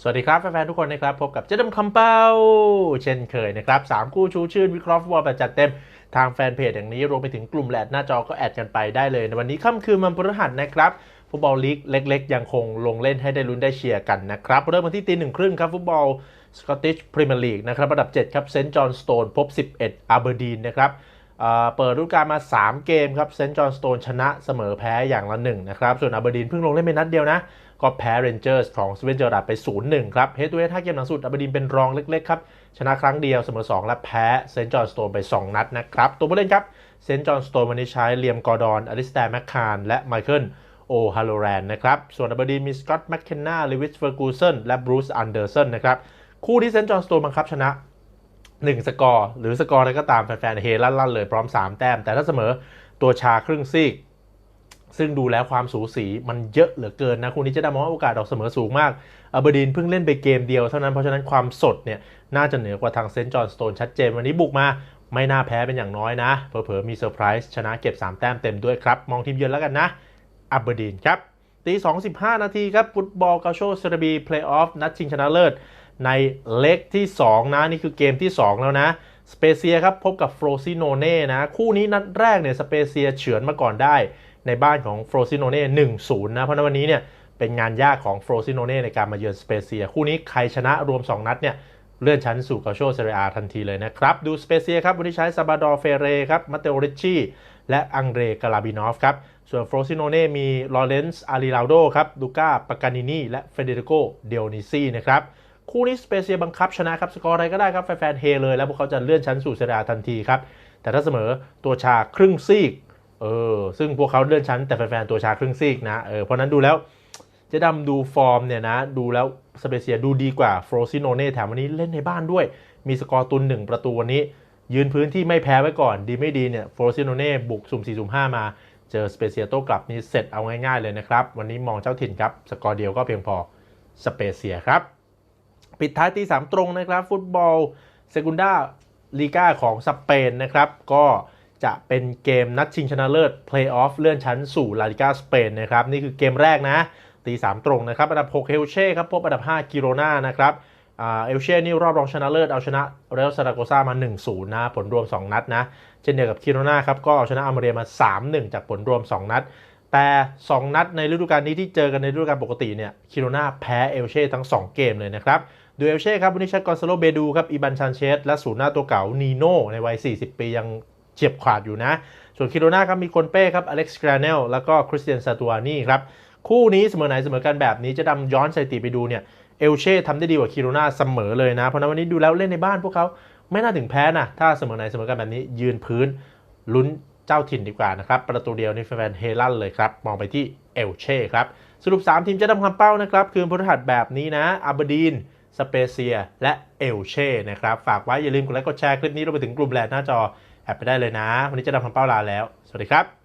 สวัสดีครับ แฟนๆทุกคนนะครับ พบกับเจดำคำเป้า เช่นเคยนะครับสามคู่ชูชื่นวิเคราะห์ฟุตบอลแบบจัดเต็มทางแฟนเพจอย่างนี้รวมไปถึงกลุ่มแหลดหน้าจอก็แอดกันไปได้เลย ในวันนี้ค่ำคืนมันพฤหัสนะครับฟุตบอลลีกเล็กๆ ยังคงลงเล่นให้ได้ลุ้นได้เชียร์กันนะครับ เริ่มกันที่ตีหนึ่งครึ่งครับฟุตบอลสกอตติชพรีเมียร์ลีกนะครับระดับ 7 ครับเซนต์จอห์นสโตนพบ 11 อาร์เบอร์ดีนนะครับเปิดฤดูกาลมา 3 เกมครับเซนต์จอห์นสโตนชนะเสมอแพ้อย่างละ1นะครับส่วนอาร์เบอร์ดีนเพิ่งลงเล่นไปนัดเดียวนะ ก็แพ้เรนเจอร์สของสเวนเจอร์ดัดไป 0-1 ครับเฮดทูเฮดห้าเกมหลังสุดอาร์เบดินเป็นรองเล็กๆครับ ชนะครั้งเดียวเสมอ 2 และแพ้เซนต์จอห์นสโตนไป 2 นัดนะครับ ตัวผู้เล่นครับเซนต์จอห์นสโตนวันนี้ใช้เลียมกอร์ดอนอลิสแตร์แมคคารและไมเคิลโอฮาโลแรนนะครับ ส่วนอาร์เบดินมีสกอตต์แมคเคนนาลิวิสเฟอร์กูสันและบรูซอันเดอร์สันนะครับคู่ที่เซนต์จอห์นสโตนบังคับชนะ1 สกอร์ หรือสกอร์อะไรก็ตามแฟนๆเฮลั่นๆเลยพร้อม 3 แต้ม แต่ถ้าเสมอตัวชาครึ่งซีก ซึ่งดูแล้วความสูสีมันเยอะเหลือเกินนะคู่นี้จะได้มองว่าโอกาสออกเสมอสูงมากอาเบอร์ดีนเพิ่งเล่นไปเกมเดียวเท่านั้นเพราะฉะนั้นความสดเนี่ยน่าจะเหนือกว่าทางเซนต์จอห์นสโตนชัดเจนวันนี้บุกมาไม่น่าแพ้เป็นอย่างน้อยนะเผลอๆมีเซอร์ไพรส์ชนะเก็บ 3 แต้มเต็มด้วยครับ มองทีมเยือนแล้วกันนะอาเบอร์ดีนครับตี2 15 นาทีครับฟุตบอลกาโชเซรบีเพลย์ออฟนัดชิงชนะเลิศ ในเล็กที่ 2 นะ นี่คือเกมที่ 2 แล้วนะสเปเซียครับพบกับโฟรซิโนเน่นะ คู่นี้นัดแรกเนี่ยสเปเซียเฉือนมาก่อนได้ ในบ้านของโฟรซิโนเน่1-0นะเพราะในวันนี้เนี่ยเป็นงานยากของโฟรซิโนเน่ในการมาเยือนสเปเซีย คู่นี้ใครชนะรวม 2 นัดเนี่ยเลื่อนชั้นสู่กาโชเซเรียทันทีเลยนะครับ ดูสเปเซียครับวันนี้ใช้ซาบาดอร์เฟเรครับมาเตโอริชีและอังเดรกาลาบินอฟครับส่วนโฟรซิโนเน่มีลอเรนซ์อาริลาโดครับดูก้าปากานินีและเฟเดริโกเดโอนิซีนะครับคู่นี้สเปเซียบังคับชนะครับสกอร์อะไรก็ได้ครับแฟนๆเฮเลย แล้วพวกเขาจะเลื่อนชั้นสู่เซเรียทันทีครับแต่ถ้าเสมอตัวชาครึ่งซีก เออซึ่งพวกเขาเลื่อนชั้นแต่แฟนๆตัวชาครึ่งซีกนะเออเพราะนั้นดูแล้วเจะดำดูฟอร์มเนี่ยนะดูแล้วสเปเซียดูดีกว่าโฟรซิโนเน่แถมวันนี้เล่นในบ้านด้วย มีสกอร์ตุนหนึ่งประตูวันนี้ ยืนพื้นที่ไม่แพ้ไว้ก่อน ดีไม่ดีเนี่ยโฟรซิโนเน่บุกสุ่ม4สุ่ม5 มาเจอสเปเซียโต้กลับนี่เสร็จเอาง่ายๆเลยนะครับ วันนี้มองเจ้าถิ่นครับ สกอร์เดียวก็เพียงพอสเปเซียครับ ปิดท้ายตีสามตรงนะครับ ฟุตบอลเซกุนดาลีกาของสเปนนะครับก็ จะเป็นเกมนัดชิงชนะเลิศเพลย์ออฟเลื่อนชั้นสู่ลาลิกาสเปนนะครับ นี่คือเกมแรกนะ ตีสามตรงนะครับ อันดับ 6เฮลเช่ครับ พบอันดับ 5 กิโรนานะครับเอลเช่นี่รอบรองชนะเลิศ เอาชนะเรอัลซาราโกซามา 1-0 นะ ผลรวม 2 นัดนะ เช่นเดียวกับกิโรนาครับ ก็เอาชนะอัมเรียมา 3-1 จากผลรวม 2 นัด แต่ 2 นัดในฤดูกาลนี้ที่เจอกันในฤดูกาลปกติเนี่ยคิโรนาแพ้เอลเช่ทั้ง 2 เกมเลยนะครับดูเอลเช่ครับวันนี้ใช้กอนซาโลเบดูครับอีบันชันเชสและศูนย์หน้าตัวเก่านีโน่ในวัย 40 ปียัง เฉียบขาดอยู่นะ ส่วนคิโรนาครับมีคนเป้ครับอเล็กซ์กราเนลแล้วก็คริสเตียนซาตูอานี่ครับ คู่นี้เสมอไหนเสมอกันแบบนี้จะดำย้อนสถิติไปดูเนี่ยเอลเช่ทำได้ดีกว่าคิโรนาเสมอเลยนะ เพราะนั้นวันนี้ดูแล้วเล่นในบ้านพวกเขาไม่น่าถึงแพ้นะถ้าเสมอไหนเสมอกันแบบนี้ยืนพื้นลุ้นเจ้าถิ่นดีกว่านะครับ ประตูเดียวนี่แฟนเฮลั่นเลยครับ มองไปที่เอลเช่ครับ สรุป 3 ทีมจะทำความเป้านะครับ คืนพฤหัสแบบนี้นะอาบดีน สเปเซีย และเอลเช่นะครับ ฝากไว้อย่าลืมกดไลค์กดแชร์คลิปนี้รวมไปถึงกลุ่มแลนหน้าจอ แอบไปได้เลยนะ วันนี้จะดำคำเป้าลาแล้ว สวัสดีครับ